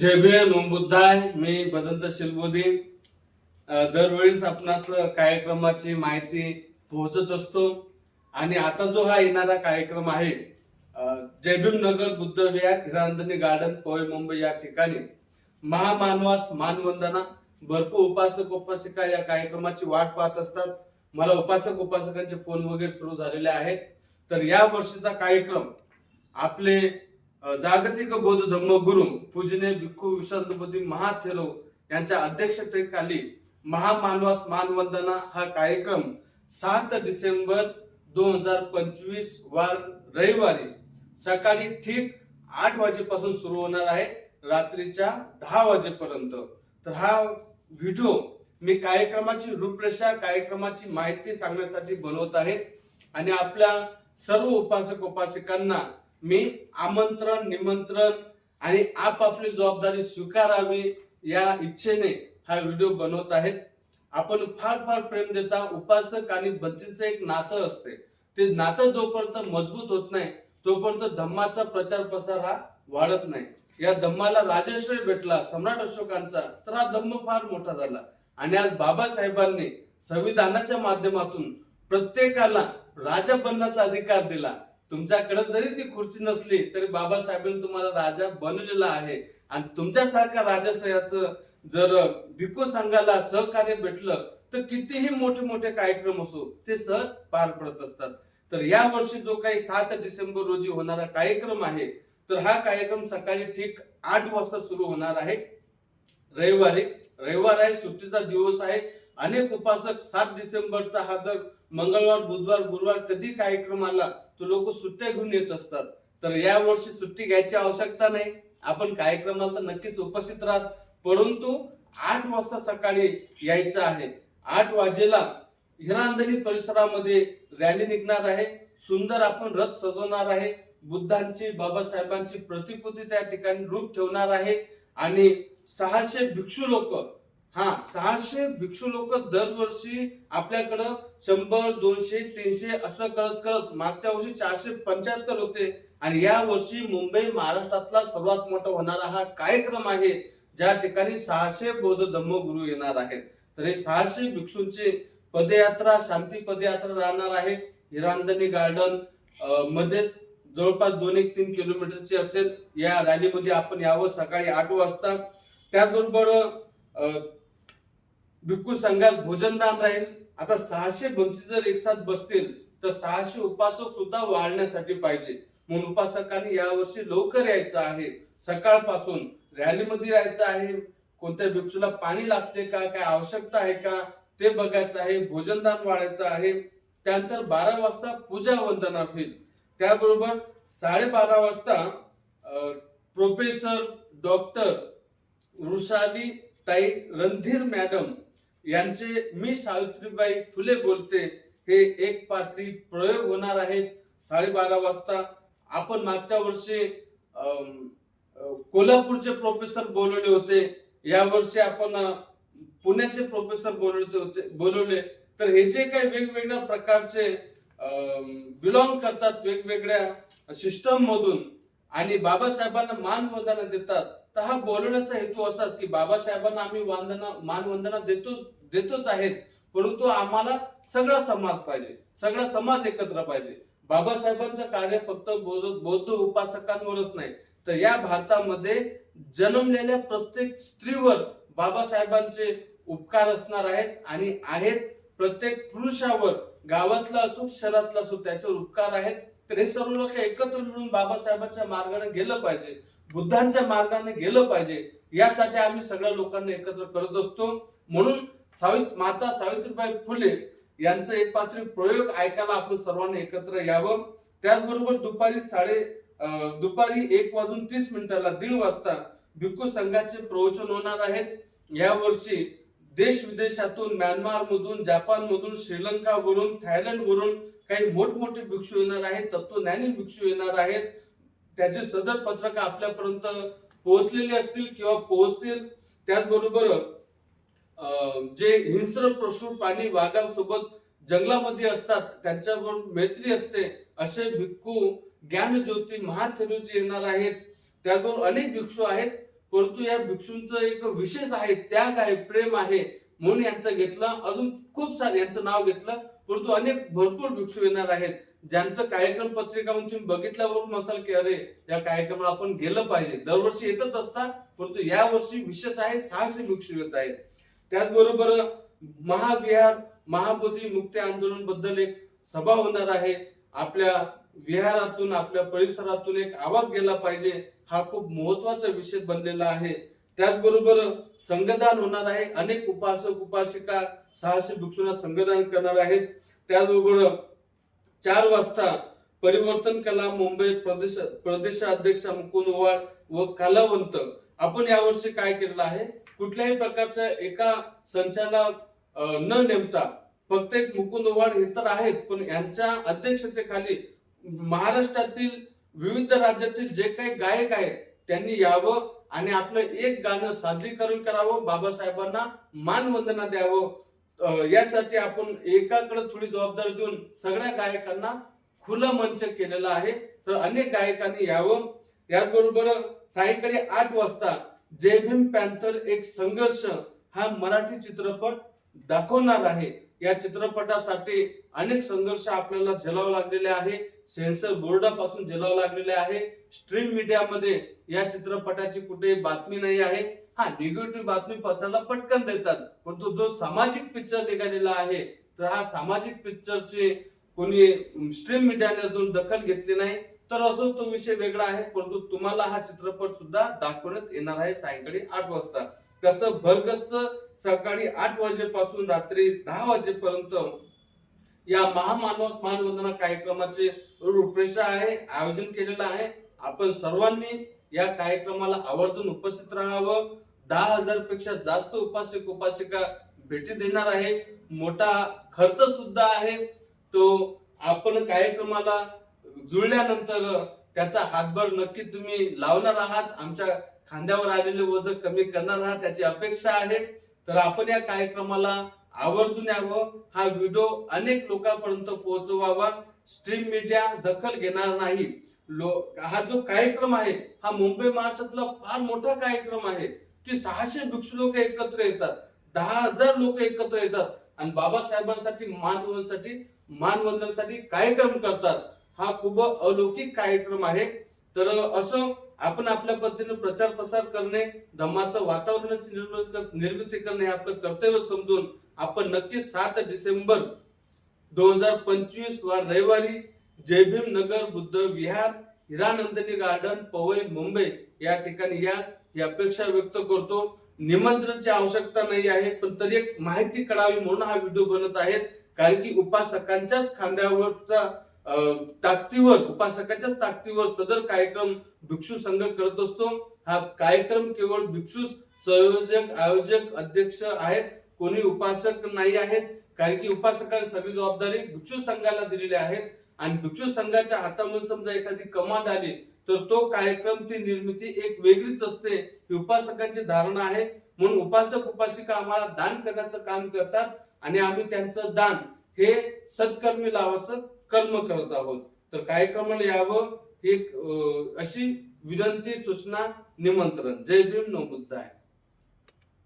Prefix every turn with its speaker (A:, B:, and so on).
A: जय भीम ओम बुद्धाय मी बदंत शिलबोधी. दरवेळीस दरवेळीच आपणास कार्यक्रमाची माहिती पोहोचत असतो. आणि आता जो हा येणारा कार्यक्रम आहे जय भीम नगर बुद्ध विहार हिरांदनी गार्डन पोय मुंबई या ठिकाणी. महामानवास मानवंदना भरपूर उपासक उपासिका या कार्यक्रमाची वाट पाहत असतात. मला उपासक उपासकांचे फोन वगैरे सुरू झालेले आहेत. तर या वर्षीचा कार्यक्रम आपले जागतिक बौद्ध धम्मगुरू पूजने भिक्खू विशांतपती महाथेरो यांच्या अध्यक्षतेखाली महामानवास मानवंदना हा कार्यक्रम सात डिसेंबर दोन हजार पंचवीस वार रविवारी सकाळी ठीक आठ वाजेपासून सुरू होणार आहे रात्रीच्या दहा वाजेपर्यंत. तर हा व्हिडिओ मी कार्यक्रमाची रूपरेषा कार्यक्रमाची माहिती सांगण्यासाठी बनवत आहे आणि आपल्या सर्व उपासक उपासिकांना मी आमंत्रण निमंत्रण आणि आपापली जबाबदारी स्वीकारावी या इच्छेने हा व्हिडिओ बनवत आहेत. आपण फार फार प्रेम देता उपासक आणि बंदीचं एक नातं असते. ते नातं जोपर्यंत मजबूत होत नाही तोपर्यंत धम्माचा प्रचार प्रसार हा वाढत नाही. या धम्माला राजश्रय भेटला सम्राट अशोकांचा तर हा धम्म फार मोठा झाला. आणि आज बाबासाहेबांनी संविधानाच्या माध्यमातून प्रत्येकाला राजा बनण्याचा अधिकार दिला. तुमच्याकडे जरी ती खुर्ची नसली तरी बाबासाहेबांनी तुम्हाला राजा बनवलेला आहे. आणि तुमच्यासारख्या राजाश्रयाचं जर भिको संघाला सहकार्य भेटलं तर कितीही मोठे मोठे कार्यक्रम असो ते सहज पार पडत असतात. तर या वर्षी जो काही सात डिसेंबर रोजी होणारा कार्यक्रम आहे तर हा कार्यक्रम सकाळी ठीक आठ वाजता सुरू होणार आहे. रविवारी. रविवार आहे सुट्टीचा दिवस आहे. अनेक उपासक सात डिसेंबरचा हा जर मंगळवार बुधवार गुरुवार कधी कार्यक्रम आला तो लोक सुट्ट्या घेऊन येत असतात. तर या वर्षी सुट्टी घ्यायची आवश्यकता नाही. आपण कार्यक्रमाला तर नक्कीच उपस्थित राहत. परंतु आठ वाजता सकाळी यायचं आहे. आठ वाजेला हिरांदनी परिसरामध्ये रॅली निघणार आहे. सुंदर आपण रथ सजवणार आहे. बुद्धांची बाबासाहेबांची प्रतिकृती त्या ठिकाणी रूप ठेवणार आहे. आणि सहाशे भिक्षू लोक हा सहाशे भिक्षू लोक दरवर्षी आपल्याकडं शंभर दोनशे तीनशे असं करत करत मागच्या वर्षी चारशे पंच्याहत्तर होते. आणि या वर्षी मुंबई महाराष्ट्रातला सर्वात मोठा होणारा हा कार्यक्रम आहे ज्या ठिकाणी सहाशे बौद्ध धम्मगुरु येणार आहेत. तर हे सहाशे भिक्षूंची पदयात्रा शांती पदयात्रा राहणार आहे. हिरांदनी गार्डन मध्येच जवळपास दोन एक तीन किलोमीटरची असेल. या रॅलीमध्ये आपण यावं सकाळी आठ वाजता. त्याचबरोबर भिक्खू संघास भोजनदान राहील. आता सहाशे भक्ती जर एक साथ बसतील तर सहाशे उपासक सुद्धा वाढण्यासाठी पाहिजे. म्हणून उपासकांनी यावर्षी लवकर यायचं आहे. सकाळपासून रॅलीमध्ये यायचं आहे. कोणत्या भिक्षूला पाणी लागते का काय आवश्यकता आहे का ते बघायचं आहे. भोजनदान वाढायचं आहे. त्यानंतर बारा वाजता पूजा वंदना होईल. त्याबरोबर साडेबारा वाजता प्रोफेसर डॉक्टर वृषाली ताई रणधीर मॅडम यांचे मी सावित्रीबाई फुले बोलते हे एक पात्री प्रयोग होणार आहेत. साडेबारा वाजता आपण मागच्या वर्षी कोल्हापूरचे प्रोफेसर बोलवले होते. या वर्षी आपण पुण्याचे प्रोफेसर बोलवले होते बोलवले. तर हे जे काही वेगवेगळ्या प्रकारचे बिलॉंग करतात वेगवेगळ्या सिस्टम मधून आणि बाबासाहेबांना मान वंदना देतात तर हा बोलवण्याचा हेतू असाच की बाबासाहेबांना आम्ही वंदना मानवंदना देतो देतोच आहेत. परंतु आम्हाला सगळा समाज पाहिजे सगळा समाज एकत्र पाहिजे. बाबासाहेबांचं कार्य फक्त बौद्ध उपासकांवरच नाही. तर या भारतामध्ये जन्मलेल्या प्रत्येक स्त्रीवर बाबासाहेबांचे उपकार असणार आहेत आणि आहेत प्रत्येक पुरुषावर गावातला असो शहरातला असो त्याचे उपकार आहेत. तर हे सर्व लोक एकत्र मिळून बाबासाहेबांच्या मार्गाने गेलं पाहिजे. बुद्धांच्या मार्गाने गेलं पाहिजे. यासाठी आम्ही सगळ्या लोकांना एकत्र करत असतो. म्हणून सावित माता सावित्रीबाई फुले यांचं एक पात्री प्रयोग ऐकायला आपण सर्वांनी एकत्र यावं. त्याचबरोबर दुपारी साडे दुपारी एक वाजून तीस मिनिटाला दीड वाजता भिक्खू संघाचे प्रवचन होणार आहेत. या वर्षी देश विदेशातून म्यानमार मधून जपान मधून श्रीलंका वरून थायलंड वरून काही मोठमोठे भिक्षू येणार आहेत. तत्वज्ञानी भिक्षू येणार आहेत. त्याचे सदर पत्रक आपल्यापर्यंत पोहोचलेली असतील किंवा पोहोचतील त्याचबरोबर जे हिंस्र पशु प्राणी वाघासोबत जंगलामध्ये असतात त्यांच्याबरोबर मैत्री असते असे भिक्खू ज्ञान ज्योती महाथेरूजी येणार आहेत. त्याचबरोबर अनेक भिक्षू आहेत परंतु या भिक्षूंचं एक विशेष आहे त्याग आहे प्रेम आहे म्हणून यांचं घेतलं. अजून खूप सारे यांचं नाव घेतलं परंतु अनेक भरपूर भिक्षू येणार आहेत. ज्यांचं कार्यक्रम पत्रिका तुम्ही बघितल्यावरून असाल की अरे या कार्यक्रमाला आपण गेलं पाहिजे. दरवर्षी येतच असतात परंतु या वर्षी विशेष आहे सहाशे भिक्षू येत आहेत. त्याचबरोबर महाविहार महाबोधी मुक्ती आंदोलनबद्दल एक सभा होणार आहे. आपल्या विहारातून आपल्या परिसरातून एक आवाज गेला पाहिजे हा खूप महत्त्वाचा विषय बनलेला आहे. त्याचबरोबर संगदान होणार आहे. अनेक उपासक उपासिका सहाशे भिक्षूंना संगदान करणार आहेत. त्याचबरोबर चार वाजता परिवर्तन कला मुंबई प्रदेश प्रदेशाध्यक्ष मुकुंद ओवाळ व कलावंत. आपण यावर्षी काय केलेलं आहे? कुठल्याही प्रकारच्या एका संचाला न नेमता फक्त एक मुकुंद ओवाड हे तर आहेच पण यांच्या अध्यक्षतेखाली महाराष्ट्रातील विविध राज्यातील जे काही गायक आहेत त्यांनी यावं आणि आपलं एक गाणं सादरीकरण करावं बाबासाहेबांना मानवंदना द्यावं यासाठी आपण एकाकडे थोडी जबाबदारी देऊन सगळ्या गायकांना खुलं मंच केलेलं आहे. तर अनेक गायकांनी यावं. याचबरोबर सायंकाळी आठ वाजता जय भीम पॅन्थर एक संघर्ष हा मराठी चित्रपट दाखवणार आहे. या चित्रपटासाठी अनेक संघर्ष आपल्याला झेलावं लागलेले आहे. सेन्सर बोर्डापासून झेलावं लागलेले आहे. स्ट्रीम मीडियामध्ये या चित्रपटाची कुठे बातमी नाही आहे. हा निगेटिव्ह बातमी पसरायला पटकन देतात. परंतु जो सामाजिक पिक्चर निघालेला आहे तर हा सामाजिक पिक्चरचे कोणी स्ट्रीम मीडियाने अजून दखल घेतली नाही तर असो तो विषय वेगळा आहे परंतु तुम्हाला हा चित्रपट सुद्धा दाखवण्यात येणार आहे सायंकाळी आठ वाजता. कसं भरगस्त सकाळी आठ वाजेपासून रात्री दहा वाजेपर्यंत या महामानव स्मान वंदना कार्यक्रमाचे रूपरेषा आहे आयोजन केलेलं आहे. आपण सर्वांनी या कार्यक्रमाला आवर्जून उपस्थित राहावं. दहा हजारपेक्षा जास्त उपासक उपासिका भेटी देणार आहे. मोठा खर्च सुद्धा आहे. तो आपण कार्यक्रमाला जुळल्यानंतर त्याचा हातभार नक्की तुम्ही लावणार आहात. आमच्या खांद्यावर आलेले वजन कमी करणार आहात. त्याची अपेक्षा आहे. तर आपण या कार्यक्रमाला आवर्जून यावं. हा व्हिडिओ अनेक लोकांपर्यंत पोहोचवावा. स्ट्रीम मीडिया दखल घेणार नाही. लो हा जो कार्यक्रम आहे हा मुंबई महाराष्ट्रातला फार मोठा कार्यक्रम आहे. की सहाशे भिक्षू लोक एकत्र येतात. दहा हजार लोक एकत्र येतात. आणि बाबासाहेबांसाठी मानवंदनासाठी मानवंदनासाठी कार्यक्रम करतात. हा खूप अलौकिक कार्यक्रम आहे. तर असं आपण आपल्या पद्धतीने प्रचार प्रसार करणे धम्माचं वातावरणाची निर्मिती निर्मिती करणे हे आपलं कर्तव्य समजून आपण नक्की सात डिसेंबर दोन हजार पंचवीस वा रविवारी जय भीम नगर बुद्ध विहार हिरानंदिनी गार्डन पवई मुंबई या ठिकाणी या ही अपेक्षा व्यक्त करतो. निमंत्रणाची आवश्यकता नाही आहे पण तरी एक माहिती कळावी म्हणून हा व्हिडिओ बनत आहेत. कारण की उपासकांच्याच खांद्यावरचा ताकदीवर उपासकाच्याच ताकदीवर सदर कार्यक्रम भिक्षू संघ करत असतो. हा कार्यक्रम केवळ भिक्षू संयोजक आयोजक अध्यक्ष आहेत. कोणी उपासक नाही आहेत. कारण की उपासकांनी सगळी जबाबदारी भिक्षू संघाला दिलेली आहेत आणि भिक्षू संघाच्या हातामध्ये समजा एखादी कमांड आली तर तो कार्यक्रम ती निर्मिती एक वेगळीच असते. ही उपासकांची धारणा आहे. म्हणून उपासक उपासिका आम्हाला दान करण्याचं काम करतात आणि आम्ही त्यांचं दान हे सत्कर्मी लावाचं कर्म करत आहोत. तर कार्यक्रमाला यावं ही एक अशी विनंती सूचना निमंत्रण. जय भीम नवबुद्ध आहे.